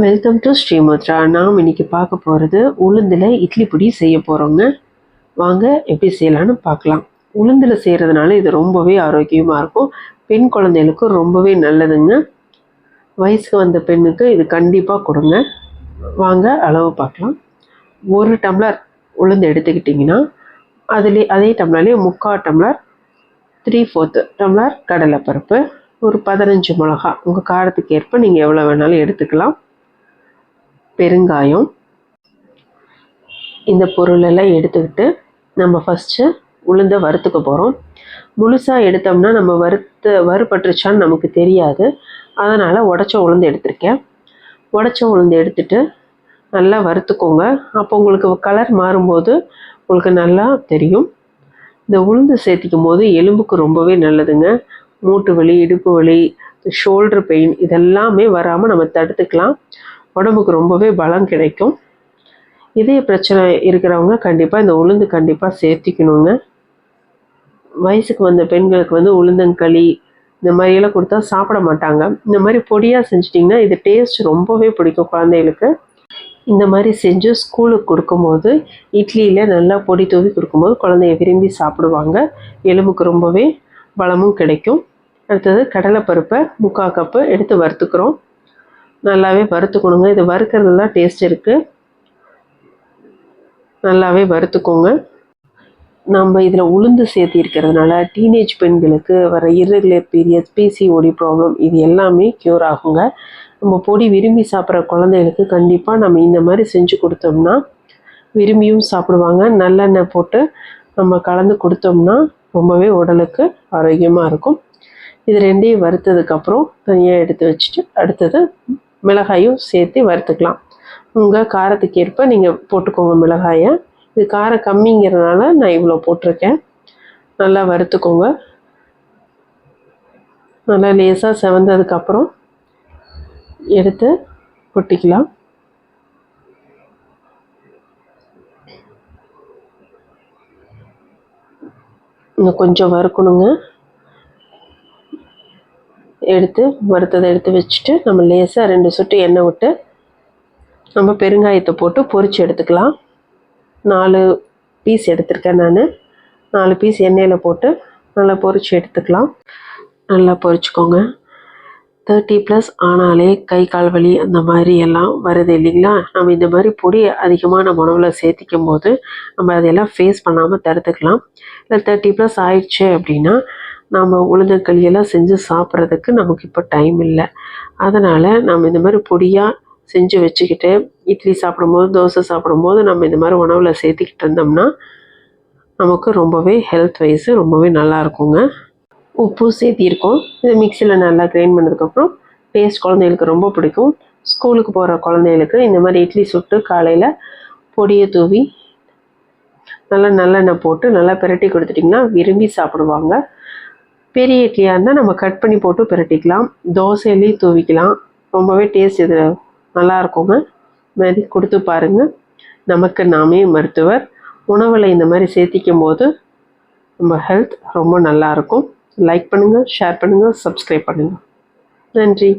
Welcome to ஸ்ரீமுத்ரா நாம் இன்னைக்கு பார்க்க போகிறது உளுந்தில் இட்லி பொடி செய்ய போகிறோங்க வாங்க எப்படி செய்யலான்னு பார்க்கலாம். உளுந்தில் செய்கிறதுனால இது ரொம்பவே ஆரோக்கியமாக இருக்கும். பெண் குழந்தைகளுக்கு ரொம்பவே நல்லதுங்க. வயசுக்கு வந்த பெண்ணுக்கு இது கண்டிப்பாக கொடுங்க. வாங்க அளவு பார்க்கலாம். ஒரு டம்ளர் உளுந்து எடுத்துக்கிட்டிங்கன்னா அதிலே அதே டம்ளர்லேயே முக்கால் டம்ளர் த்ரீ ஃபோர்த்து டம்ளர் கடலைப்பருப்பு ஒரு பதினஞ்சு மிளகா உங்கள் காரத்துக்கு ஏற்ப நீங்கள் எவ்வளோ வேணாலும் எடுத்துக்கலாம். பெருங்காயம் இந்த பொருளெல்லாம் எடுத்துக்கிட்டு நம்ம ஃபஸ்ட்டு உளுந்தை வறுத்துக்க போகிறோம் முழுசாக எடுத்தோம்னா நம்ம வறுத்து வறுபட்டுருச்சான்னு நமக்கு தெரியாது. அதனால் உடச்ச உளுந்து எடுத்திருக்கேன். உடச்ச உளுந்து எடுத்துட்டு நல்லா வறுத்துக்கோங்க. அப்போ உங்களுக்கு கலர் மாறும்போது உங்களுக்கு நல்லா தெரியும். இந்த உளுந்து சேர்த்திக்கும் போது எலும்புக்கு ரொம்பவே நல்லதுங்க. மூட்டு வலி இடுப்பு வலி ஷோல்டர் பெயின் இதெல்லாமே வராமல் நம்ம தடுத்துக்கலாம். உடம்புக்கு ரொம்பவே பலம் கிடைக்கும். இதய பிரச்சனை இருக்கிறவங்க கண்டிப்பாக இந்த உளுந்து கண்டிப்பாக சேர்த்திக்கணுங்க. வயசுக்கு வந்த பெண்களுக்கு வந்து உளுந்தங்களி இந்த மாதிரியெல்லாம் கொடுத்தா சாப்பிட மாட்டாங்க. இந்த மாதிரி பொடியாக செஞ்சிட்டிங்கன்னா இது டேஸ்ட் ரொம்பவே பிடிக்கும் குழந்தைகளுக்கு. இந்த மாதிரி செஞ்சு ஸ்கூலுக்கு கொடுக்கும்போது இட்லியில் நல்லா பொடி தூவி கொடுக்கும்போது குழந்தைய விரும்பி சாப்பிடுவாங்க. எலும்புக்கு ரொம்பவே பலமும் கிடைக்கும். அடுத்தது கடலைப்பருப்பை முக்கால் கப்பு எடுத்து வறுத்துக்கிறோம். நல்லாவே வறுத்துக்கணுங்க. இது வறுக்கிறது தான் டேஸ்ட் இருக்குது நல்லாவே வறுத்துக்கோங்க. நம்ம இதில் உளுந்து சேர்த்திருக்கிறதுனால டீனேஜ் பெண்களுக்கு வர இரகுலர் பீரியட்ஸ் பிசிஓடி ப்ராப்ளம் இது எல்லாமே க்யூர் ஆகுங்க. நம்ம பொடி விரும்பி சாப்பிட்ற குழந்தைகளுக்கு கண்டிப்பாக நம்ம இந்த மாதிரி செஞ்சு கொடுத்தோம்னா விரும்பியும் சாப்பிடுவாங்க. நல்லெண்ணெய் போட்டு நம்ம கலந்து கொடுத்தோம்னா ரொம்பவே உடலுக்கு ஆரோக்கியமாக இருக்கும். இது ரெண்டையும் வறுத்ததுக்கப்புறம் தனியாக எடுத்து வச்சுட்டு அடுத்தது மிளகாயும் சேர்த்து வறுத்துக்கலாம். உங்கள் காரத்துக்கு ஏற்ப நீங்கள் போட்டுக்கோங்க மிளகாயை. இது காரம் கம்மிங்கிறதுனால நான் இவ்வளோ போட்டிருக்கேன். நல்லா வறுத்துக்கோங்க. நல்லா லேசாக செவந்ததுக்கப்புறம் எடுத்து கொட்டிக்கலாம். இன்னும் கொஞ்சம் வறுக்கணுங்க. எடுத்து வறுத்ததை எடுத்து வச்சுட்டு நம்ம லேசாக ரெண்டு சொட்டு எண்ணெய் விட்டு நம்ம பெருங்காயத்தை போட்டு பொரித்து எடுத்துக்கலாம். நாலு பீஸ் எடுத்திருக்கேன் நான். நாலு பீஸ் எண்ணெயில் போட்டு நல்லா பொரித்து எடுத்துக்கலாம். நல்லா பொரிச்சுக்கோங்க. தேர்ட்டி ப்ளஸ் ஆனாலே கை கால் வலி அந்த மாதிரி எல்லாம் வருது இல்லைங்களா? நம்ம இந்த மாதிரி பொடி அதிகமாக நம்ம உணவில் சேர்த்திக்கும் போது நம்ம அதையெல்லாம் ஃபேஸ் பண்ணாமல் தடுத்துக்கலாம். இல்லை தேர்ட்டி ப்ளஸ் ஆயிடுச்சு அப்படின்னா நாம் உளுந்தங்களியெல்லாம் செஞ்சு சாப்பிட்றதுக்கு நமக்கு இப்போ டைம் இல்லை. அதனால் நம்ம இந்த மாதிரி பொடியாக செஞ்சு வச்சுக்கிட்டு இட்லி சாப்பிடும்போது தோசை சாப்பிடும்போது நம்ம இந்த மாதிரி உணவில் சேர்த்துக்கிட்டு இருந்தோம்னா நமக்கு ரொம்பவே ஹெல்த் வைஸு ரொம்பவே நல்லா இருக்குங்க. உப்பு சேர்த்திருக்கோம். இது மிக்சியில் நல்லா கிரைண்ட் பண்ணதுக்கப்புறம் டேஸ்ட் குழந்தைகளுக்கு ரொம்ப பிடிக்கும். ஸ்கூலுக்கு போகிற குழந்தைகளுக்கு இந்த மாதிரி இட்லி சுட்டு காலையில் பொடியை தூவி நல்லா நல்லெண்ணெய் போட்டு நல்லா பிரட்டி கொடுத்துட்டிங்கன்னா விரும்பி சாப்பிடுவாங்க. பெரிய இட்லியாக இருந்தால் நம்ம கட் பண்ணி போட்டு பிரட்டிக்கலாம். தோசையிலையும் தூவிக்கலாம். ரொம்பவே டேஸ்ட் இது நல்லா இருக்குங்க மாதிரி கொடுத்து பாருங்கள் நமக்கு நாமே மருத்துவர். உணவில் இந்த மாதிரி சேர்த்திக்கும் போது நம்ம ஹெல்த் ரொம்ப நல்லாயிருக்கும். லைக் பண்ணுங்கள் ஷேர் பண்ணுங்கள் சப்ஸ்கிரைப் பண்ணுங்கள் நன்றி.